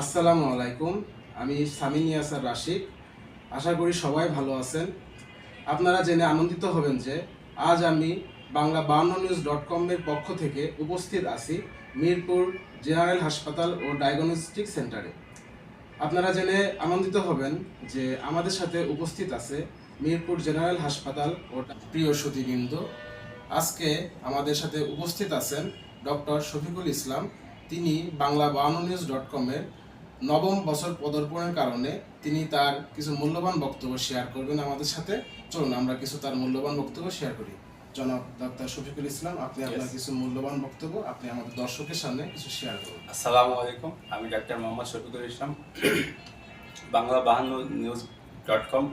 আসসালামু আলাইকুম। আমি সামিন ইয়াসার রাশিক আশা করি সবাই ভালো আছেন। আপনারা জেনে আনন্দিত হবেন যে আজ আমি বাংলা বান্ন নিউজ ডট কমের পক্ষ থেকে উপস্থিত আছি মিরপুর জেনারেল হাসপাতাল ও ডায়াগনস্টিক সেন্টারে। আপনারা জেনে আনন্দিত হবেন যে আমাদের সাথে উপস্থিত আছে মিরপুর জেনারেল হাসপাতাল ও প্রিয় সুধীবৃন্দ আজকে আমাদের সাথে উপস্থিত আছেন ডক্টর শফিকুল ইসলাম। তিনি বাংলা বাউন্ন নিউজ ডট কমের নবম বছর পদার্পণের কারণে তিনি তার কিছু মূল্যবান বক্তব্য শেয়ার করবেন আমাদের সাথে। চলুন আমরা কিছু তার মূল্যবান বক্তব্য শেয়ার করি। জনাব ডক্টর শফিকুল ইসলাম আপনি আপনার কিছু মূল্যবান বক্তব্য আপনি আমাদের দর্শকের সামনে কিছু শেয়ার করুন। আসসালামু আলাইকুম আমি ডাক্তার মোহাম্মদ শফিকুল ইসলাম। বাংলা বাহান্ন নিউজ ডট কম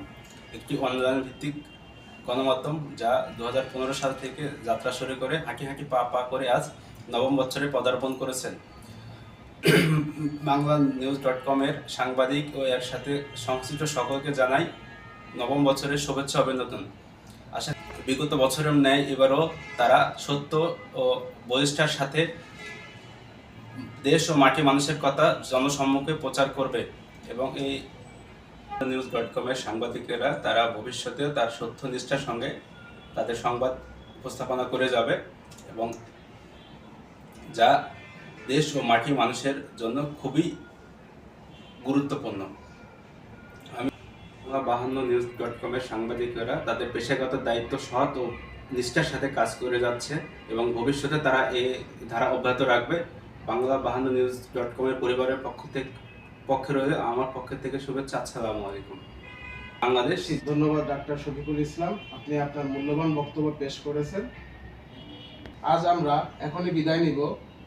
একটি অনলাইন ভিত্তিক গণমাধ্যম যা দু হাজার পনেরো সাল থেকে যাত্রা শুরু করে হাঁটি হাঁটি পা পা করে আজ নবম বছরে পদার্পণ করেছেন। বাংলা নিউজ ডট কমের সাংবাদিক ও এর সাথে সংশ্লিষ্ট সকলকে জানাই নবম বছরের শুভেচ্ছা অভিনন্দন। আশা বিগত বছরের ন্যায় এবারও তারা সত্য ও বলিষ্ঠার সাথে দেশ ও মাটি মানুষের কথা জনসম্মুখে প্রচার করবে এবং এই নিউজ ডট কমের সাংবাদিকেরা তারা ভবিষ্যতে তার সত্য নিষ্ঠার সঙ্গে তাদের সংবাদ উপস্থাপনা করে যাবে এবং যা দেশ ও মাটি মানুষের জন্য খুবই গুরুত্বপূর্ণ। আমি বাহান্ন নিউজ ডট কমের সাংবাদিকেরা তাদের পেশাগত দায়িত্ব, সৎ ও নিষ্ঠার সাথে কাজ করে যাচ্ছে এবং ভবিষ্যতে তারা এ ধারা অব্যাহত রাখবে। বাংলা বাহান্ন নিউজ ডট কমের পরিবারের পক্ষ থেকে পক্ষে রয়ে আমার পক্ষের থেকে শুভেচ্ছা। আসসালামু আলাইকুম। বাংলাদেশ ধন্যবাদ ডাক্তার শফিকুল ইসলাম। আপনি আপনার মূল্যবান বক্তব্য পেশ করেছেন। আজ আমরা এখনই বিদায় নিব।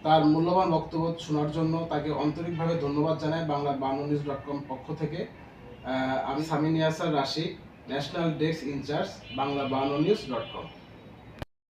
তার মূল্যবান বক্তব্য শোনার জন্য তাকে আন্তরিকভাবে ধন্যবাদ জানাই Bangla Bangla news dot com পক্ষ থেকে। আমি Samin Yasar Rashi national desk incharge, Bangla Bangla news dot com.